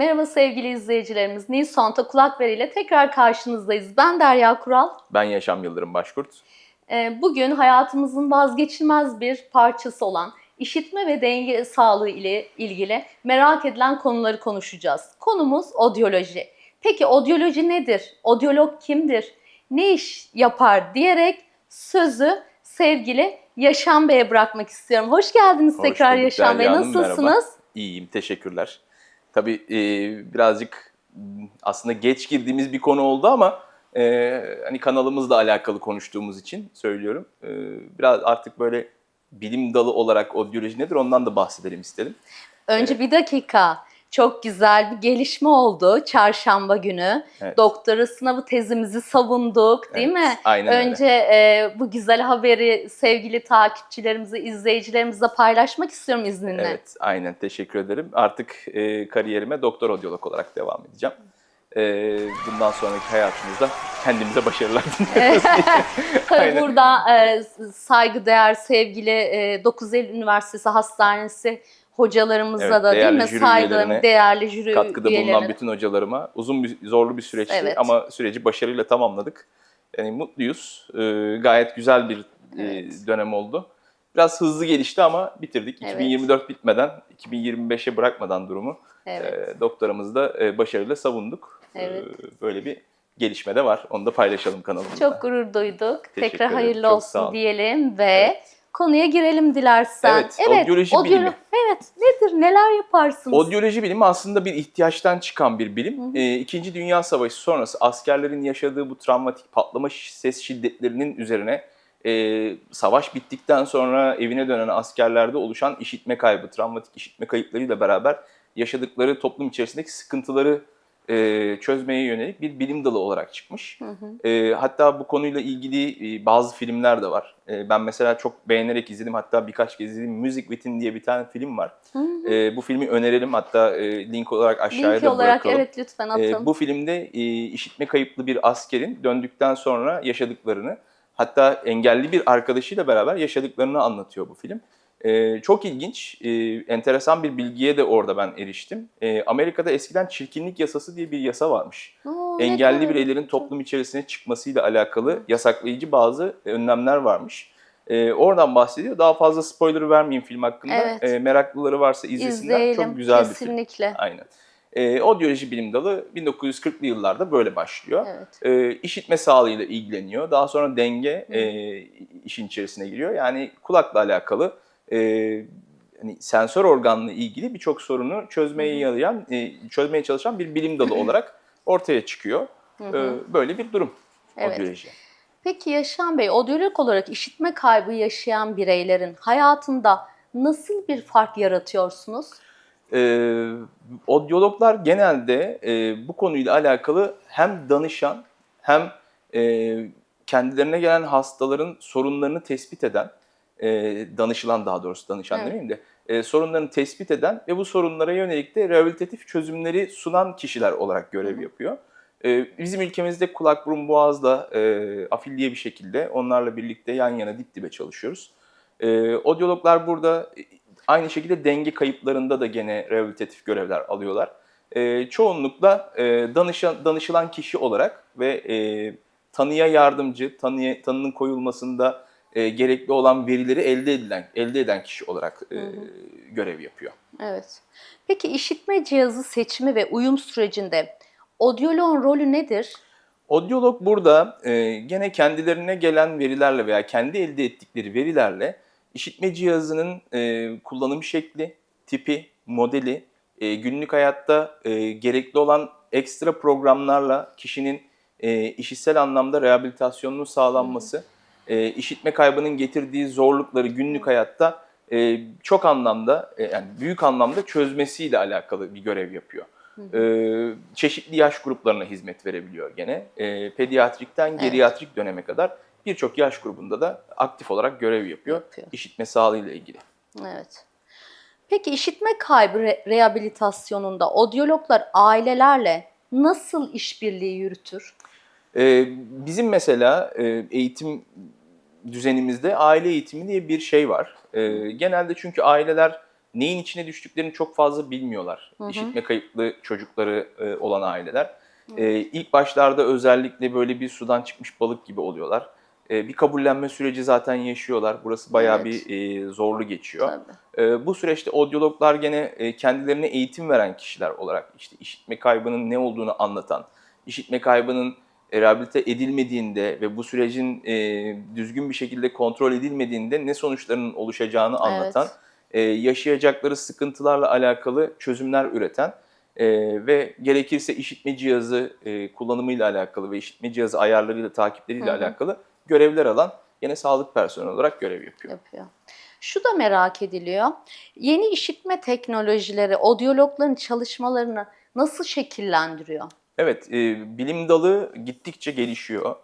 Merhaba sevgili izleyicilerimiz. Nilson'ta kulak veriyle tekrar karşınızdayız. Ben Derya Kural. Ben Yaşam Yıldırım Başkurt. Ee, Bugün hayatımızın vazgeçilmez bir parçası olan işitme ve denge sağlığı ile ilgili merak edilen konuları konuşacağız. Konumuz odyoloji. Peki odyoloji nedir? Odyolog kimdir? Ne iş yapar diyerek sözü sevgili Yaşam Bey'e bırakmak istiyorum. Hoş geldiniz Hoş tekrar bulduk Yaşam Bey. Nasılsınız? merhaba. İyiyim, teşekkürler. Tabii e, birazcık aslında geç girdiğimiz bir konu oldu ama e, hani kanalımızla alakalı konuştuğumuz için söylüyorum. E, biraz artık böyle bilim dalı olarak odyoloji nedir ondan da bahsedelim istedim. Önce bir dakika. Çok güzel bir gelişme oldu çarşamba günü. Evet. Doktora sınavı tezimizi savunduk değil Evet, mi? aynen. Önce e, bu güzel haberi sevgili takipçilerimize, izleyicilerimizle paylaşmak istiyorum izninle. Evet, aynen teşekkür ederim. Artık e, kariyerime doktor odyolog olarak devam edeceğim. E, bundan sonraki hayatımızda kendimize başarılar diliyoruz. Tabii Aynen. burada e, saygıdeğer sevgili e, 9 Eylül Üniversitesi Hastanesi hocalarımıza Evet, da değil mi? üyelerine değerli jüri katkıda bulunan üyelerine. bütün hocalarıma uzun bir zorlu bir süreçti Evet. ama süreci başarıyla tamamladık. Yani mutluyuz. Ee, gayet güzel bir e, Evet. dönem oldu. Biraz hızlı gelişti ama bitirdik. Evet. 2024 bitmeden, 2025'e bırakmadan durumu Evet. e, doktoramızı da e, başarıyla savunduk. Evet. Ee, böyle bir gelişme de var. Onu da paylaşalım kanalımızda. Çok gurur duyduk. Teşekkür Tekrar ederim, hayırlı çok olsun diyelim ve Evet. Konuya girelim dilersen. Evet, odyoloji bilimi. Evet, nedir? Neler yaparsınız? Odyoloji bilimi aslında bir ihtiyaçtan çıkan bir bilim. Hı hı. Ee, İkinci Dünya Savaşı sonrası askerlerin yaşadığı bu travmatik patlama ses şiddetlerinin üzerine e, savaş bittikten sonra evine dönen askerlerde oluşan işitme kaybı, travmatik işitme kayıplarıyla beraber yaşadıkları toplum içerisindeki sıkıntıları e, çözmeye yönelik bir bilim dalı olarak çıkmış. Hı hı. E, hatta bu konuyla ilgili e, bazı filmler de var. E, ben mesela çok beğenerek izledim. Hatta birkaç kez izledim. Music Within diye bir tane film var. Hı hı. E, bu filmi önerelim. Hatta e, link olarak aşağıya Link da olarak bırakalım. evet lütfen atın. E, bu filmde e, işitme kayıplı bir askerin döndükten sonra yaşadıklarını, hatta engelli bir arkadaşıyla beraber yaşadıklarını anlatıyor bu film. E, çok ilginç, e, enteresan bir bilgiye de orada ben eriştim. E, Amerika'da eskiden çirkinlik yasası diye bir yasa varmış. Oo, Engelli kadar- bireylerin toplum içerisine çıkmasıyla alakalı yasaklayıcı bazı önlemler varmış. E, oradan bahsediyor. Daha fazla spoiler vermeyeyim film hakkında. Evet. E, meraklıları varsa izlesinler. İzleyelim Çok güzel bir film. kesinlikle. Aynen. E, odyoloji bilim dalı 1940'lı yıllarda böyle başlıyor. Evet. E, işitme sağlığıyla ilgileniyor. Daha sonra denge e, işin içerisine giriyor. Yani kulakla alakalı e, hani sensör organla ilgili birçok sorunu çözmeye yarayan, e, çözmeye çalışan bir bilim dalı olarak ortaya çıkıyor. E, böyle bir durum Evet. odyoloji. Peki Yaşam Bey, odyolog olarak işitme kaybı yaşayan bireylerin hayatında nasıl bir fark yaratıyorsunuz? Ee, odyologlar genelde e, bu konuyla alakalı hem danışan hem e, kendilerine gelen hastaların sorunlarını tespit eden, e, danışılan daha doğrusu danışan Evet. demeyeyim de, e, sorunlarını tespit eden ve bu sorunlara yönelik de rehabilitatif çözümleri sunan kişiler olarak görev Hı yapıyor. E, bizim ülkemizde kulak burun boğazla e, afilliye bir şekilde onlarla birlikte yan yana dip dibe çalışıyoruz. E, odyologlar burada e, aynı şekilde denge kayıplarında da gene rehabilitatif görevler alıyorlar. E, çoğunlukla e, danışan, danışılan kişi olarak ve e, tanıya yardımcı, tanıya, tanının koyulmasında e, gerekli olan verileri elde edilen elde eden kişi olarak e, Hı hı. görev yapıyor. Evet. Peki işitme cihazı seçimi ve uyum sürecinde odyoloğun rolü nedir? Odyolog burada e, gene kendilerine gelen verilerle veya kendi elde ettikleri verilerle işitme cihazının e, kullanım şekli, tipi, modeli, e, günlük hayatta e, gerekli olan ekstra programlarla kişinin e, işitsel anlamda rehabilitasyonunun sağlanması, e, işitme kaybının getirdiği zorlukları günlük hayatta e, çok anlamda, e, yani büyük anlamda çözmesiyle alakalı bir görev yapıyor. Ee, çeşitli yaş gruplarına hizmet verebiliyor gene. Ee, pediatrikten Evet. geriatrik döneme kadar birçok yaş grubunda da aktif olarak görev yapıyor. Yapıyor. İşitme sağlığıyla ilgili. Evet. Peki işitme kaybı re- rehabilitasyonunda odyologlar ailelerle nasıl işbirliği yürütür? Ee, bizim mesela e, eğitim düzenimizde aile eğitimi diye bir şey var. Ee, genelde çünkü aileler neyin içine düştüklerini çok fazla bilmiyorlar. Hı hı. İşitme kayıplı çocukları e, olan aileler. E, ilk başlarda özellikle böyle bir sudan çıkmış balık gibi oluyorlar. E, bir kabullenme süreci zaten yaşıyorlar. Burası bayağı Evet. bir e, zorlu geçiyor. E, bu süreçte odyologlar gene e, kendilerine eğitim veren kişiler olarak işte işitme kaybının ne olduğunu anlatan, işitme kaybının e, rehabilite edilmediğinde ve bu sürecin e, düzgün bir şekilde kontrol edilmediğinde ne sonuçlarının oluşacağını anlatan, e, yaşayacakları sıkıntılarla alakalı çözümler üreten e, ve gerekirse işitme cihazı e, kullanımıyla alakalı ve işitme cihazı ayarlarıyla, takipleriyle Hı hı. alakalı görevler alan yine sağlık personeli olarak görev yapıyor. yapıyor. Şu da merak ediliyor. Yeni işitme teknolojileri odyologların çalışmalarını nasıl şekillendiriyor? Evet, e, bilim dalı gittikçe gelişiyor.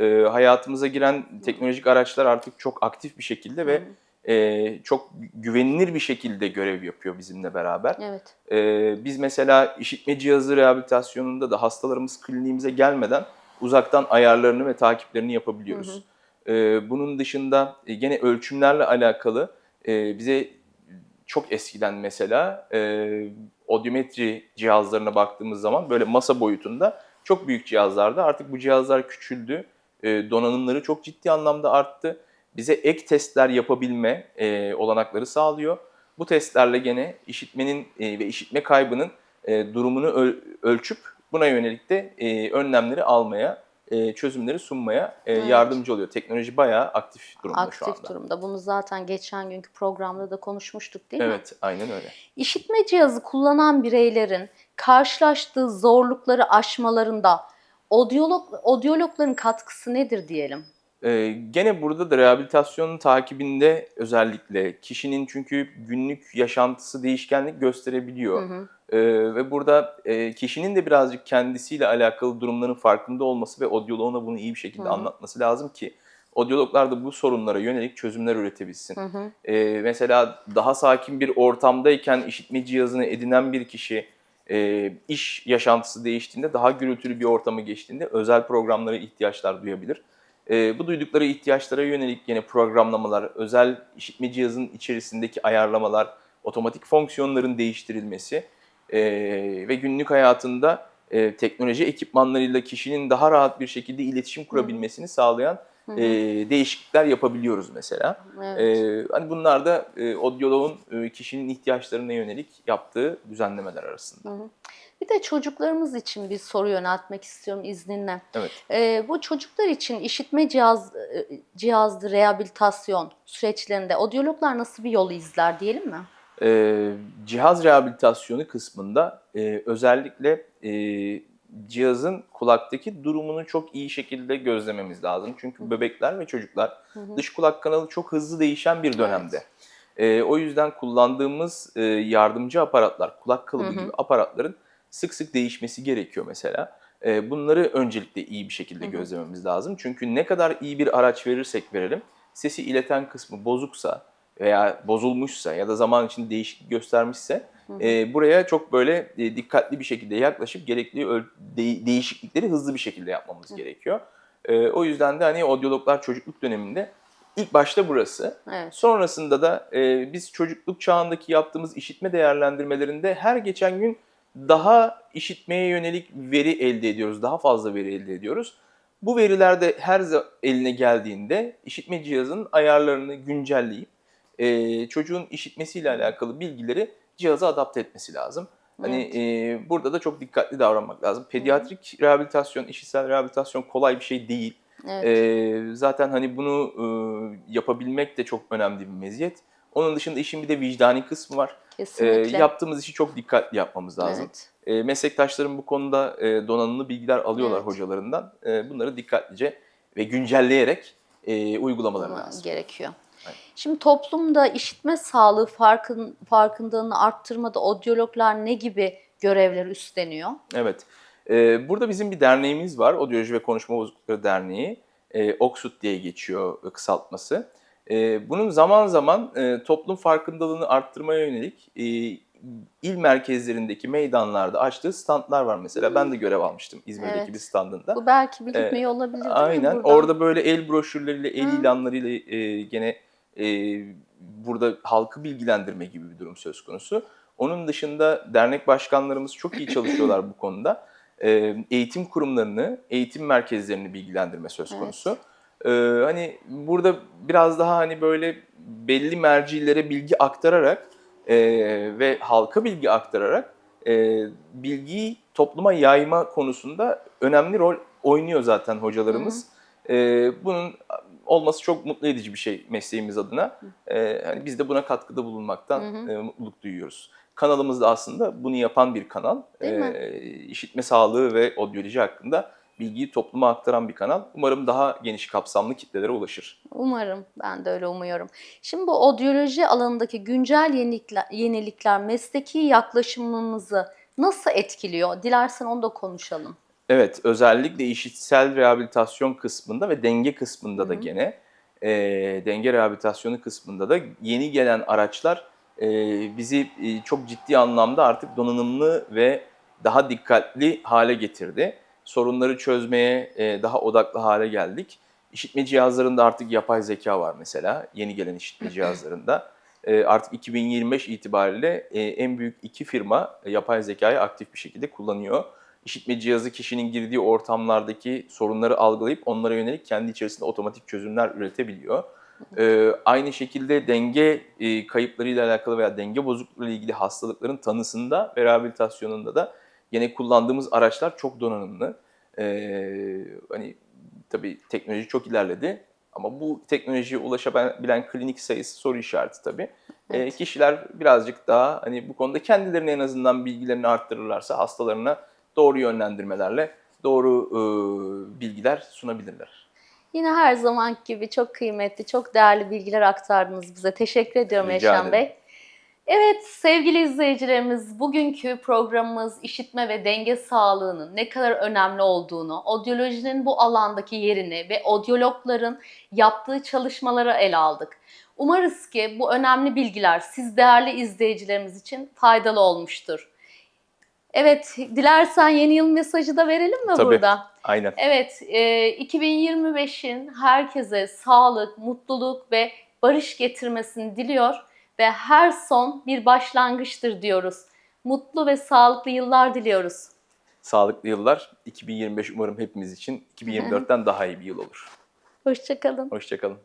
E, hayatımıza giren teknolojik araçlar artık çok aktif bir şekilde ve e, çok güvenilir bir şekilde görev yapıyor bizimle beraber. Evet. E, biz mesela işitme cihazı rehabilitasyonunda da hastalarımız kliniğimize gelmeden uzaktan ayarlarını ve takiplerini yapabiliyoruz. E, bunun dışında e, gene ölçümlerle alakalı e, bize çok eskiden mesela e, odyometri cihazlarına baktığımız zaman böyle masa boyutunda çok büyük cihazlarda artık bu cihazlar küçüldü. E, donanımları çok ciddi anlamda arttı. Bize ek testler yapabilme e, olanakları sağlıyor. Bu testlerle gene işitmenin e, ve işitme kaybının e, durumunu öl- ölçüp buna yönelik de önlemleri almaya, e, çözümleri sunmaya e, Evet. yardımcı oluyor. Teknoloji bayağı aktif durumda şu Aktif anda. durumda. Bunu zaten geçen günkü programda da konuşmuştuk değil mi? Evet, aynen öyle. İşitme cihazı kullanan bireylerin karşılaştığı zorlukları aşmalarında odyolog, odyologların katkısı nedir diyelim? Ee, gene burada da rehabilitasyonun takibinde özellikle kişinin çünkü günlük yaşantısı değişkenlik gösterebiliyor. Hı hı. Ee, ve burada e, kişinin de birazcık kendisiyle alakalı durumların farkında olması ve odyoloğuna bunu iyi bir şekilde Hı hı. anlatması lazım ki odyologlar da bu sorunlara yönelik çözümler üretebilsin. Hı hı. Ee, mesela daha sakin bir ortamdayken işitme cihazını edinen bir kişi e, iş yaşantısı değiştiğinde daha gürültülü bir ortama geçtiğinde özel programlara ihtiyaçlar duyabilir. E, bu duydukları ihtiyaçlara yönelik yine programlamalar, özel işitme cihazının içerisindeki ayarlamalar, otomatik fonksiyonların değiştirilmesi e, ve günlük hayatında e, teknoloji ekipmanlarıyla kişinin daha rahat bir şekilde iletişim kurabilmesini sağlayan Hı hı. e, değişiklikler yapabiliyoruz mesela. Evet. Ee, hani bunlar da e, odyoloğun e, kişinin ihtiyaçlarına yönelik yaptığı düzenlemeler arasında. Bir de çocuklarımız için bir soru yöneltmek istiyorum izninle. Evet. Ee, bu çocuklar için işitme cihaz e, cihazlı rehabilitasyon süreçlerinde odyologlar nasıl bir yol izler diyelim mi? Ee, cihaz rehabilitasyonu kısmında e, özellikle e, cihazın kulaktaki durumunu çok iyi şekilde gözlememiz lazım. Çünkü bebekler ve çocuklar hı. dış kulak kanalı çok hızlı değişen bir dönemde. Ee, o yüzden kullandığımız e, yardımcı aparatlar, kulak kalıbı Hı hı. gibi aparatların sık sık değişmesi gerekiyor mesela. Ee, bunları öncelikle iyi bir şekilde Hı hı. gözlememiz lazım. Çünkü ne kadar iyi bir araç verirsek verelim, sesi ileten kısmı bozuksa veya bozulmuşsa ya da zaman içinde değişiklik göstermişse e, buraya çok böyle e, dikkatli bir şekilde yaklaşıp gerekli de- değişiklikleri hızlı bir şekilde yapmamız gerekiyor. E, o yüzden de hani odyologlar çocukluk döneminde ilk başta burası. Evet. Sonrasında da e, biz çocukluk çağındaki yaptığımız işitme değerlendirmelerinde her geçen gün daha işitmeye yönelik veri elde ediyoruz. Daha fazla veri elde ediyoruz. Bu veriler de her eline geldiğinde işitme cihazının ayarlarını güncelleyip e, çocuğun işitmesiyle alakalı bilgileri cihaza adapte etmesi lazım. Hani e, burada da çok dikkatli davranmak lazım. Pediatrik rehabilitasyon, işitsel rehabilitasyon kolay bir şey değil. Evet. Ee, zaten hani bunu e, yapabilmek de çok önemli bir meziyet. Onun dışında işin bir de vicdani kısmı var. Kesinlikle. yaptığımız işi çok dikkatli yapmamız lazım. Evet. Ee, meslektaşlarım bu konuda e, donanımlı bilgiler alıyorlar Evet. hocalarından. Ee, bunları dikkatlice ve güncelleyerek e, uygulamaları Ama lazım. gerekiyor. Şimdi toplumda işitme sağlığı farkın, farkındalığını arttırmada odyologlar ne gibi görevler üstleniyor? Evet. Ee, burada bizim bir derneğimiz var. Odyoloji ve Konuşma Bozuklukları Derneği. Ee, OKSUT diye geçiyor kısaltması. Ee, bunun zaman zaman e, toplum farkındalığını arttırmaya yönelik e, il merkezlerindeki meydanlarda açtığı standlar var mesela. Ben de görev almıştım İzmir'deki Evet. bir standında. Bu belki bilinmeyi Ee, olabilir değil mi Aynen. Orada böyle el broşürleriyle, el Hı. ilanlarıyla e, gene e, burada halkı bilgilendirme gibi bir durum söz konusu. Onun dışında dernek başkanlarımız çok iyi çalışıyorlar bu konuda. E, eğitim kurumlarını, eğitim merkezlerini bilgilendirme söz Evet. konusu. E, hani burada biraz daha hani böyle belli mercilere bilgi aktararak e, ve halka bilgi aktararak e, bilgiyi topluma yayma konusunda önemli rol oynuyor zaten hocalarımız. E, bunun olması çok mutlu edici bir şey mesleğimiz adına. E, hani biz de buna katkıda bulunmaktan Hı hı. e, mutluluk duyuyoruz. Kanalımız da aslında bunu yapan bir kanal. Değil mi? E, işitme sağlığı ve odyoloji hakkında bilgiyi topluma aktaran bir kanal. Umarım daha geniş kapsamlı kitlelere ulaşır. Umarım, ben de öyle umuyorum. Şimdi bu odyoloji alanındaki güncel yenilikler, yenilikler mesleki yaklaşımımızı nasıl etkiliyor? Dilersen onu da konuşalım. Evet, özellikle işitsel rehabilitasyon kısmında ve denge kısmında da Hı gene e, denge rehabilitasyonu kısmında da yeni gelen araçlar e, bizi e, çok ciddi anlamda artık donanımlı ve daha dikkatli hale getirdi. Sorunları çözmeye e, daha odaklı hale geldik. İşitme cihazlarında artık yapay zeka var mesela, yeni gelen işitme cihazlarında. E, artık 2025 itibariyle e, en büyük iki firma yapay zekayı aktif bir şekilde kullanıyor işitme cihazı kişinin girdiği ortamlardaki sorunları algılayıp onlara yönelik kendi içerisinde otomatik çözümler üretebiliyor. Ee, aynı şekilde denge e, kayıplarıyla alakalı veya denge bozukluğuyla ilgili hastalıkların tanısında ve rehabilitasyonunda da yine kullandığımız araçlar çok donanımlı. Ee, hani tabii teknoloji çok ilerledi ama bu teknolojiye ulaşabilen klinik sayısı soru işareti tabii. Ee, Evet. kişiler birazcık daha hani bu konuda kendilerine en azından bilgilerini arttırırlarsa hastalarına doğru yönlendirmelerle doğru e, bilgiler sunabilirler. Yine her zaman gibi çok kıymetli, çok değerli bilgiler aktardınız bize. Teşekkür ediyorum Rica ederim. Bey. Evet sevgili izleyicilerimiz bugünkü programımız işitme ve denge sağlığının ne kadar önemli olduğunu, odyolojinin bu alandaki yerini ve odyologların yaptığı çalışmaları ele aldık. Umarız ki bu önemli bilgiler siz değerli izleyicilerimiz için faydalı olmuştur. Evet, dilersen yeni yıl mesajı da verelim mi Tabii. burada? Aynen. Evet, e, 2025'in herkese sağlık, mutluluk ve barış getirmesini diliyor ve her son bir başlangıçtır diyoruz. Mutlu ve sağlıklı yıllar diliyoruz. Sağlıklı yıllar. 2025 umarım hepimiz için 2024'ten daha iyi bir yıl olur. Hoşçakalın. Hoşçakalın.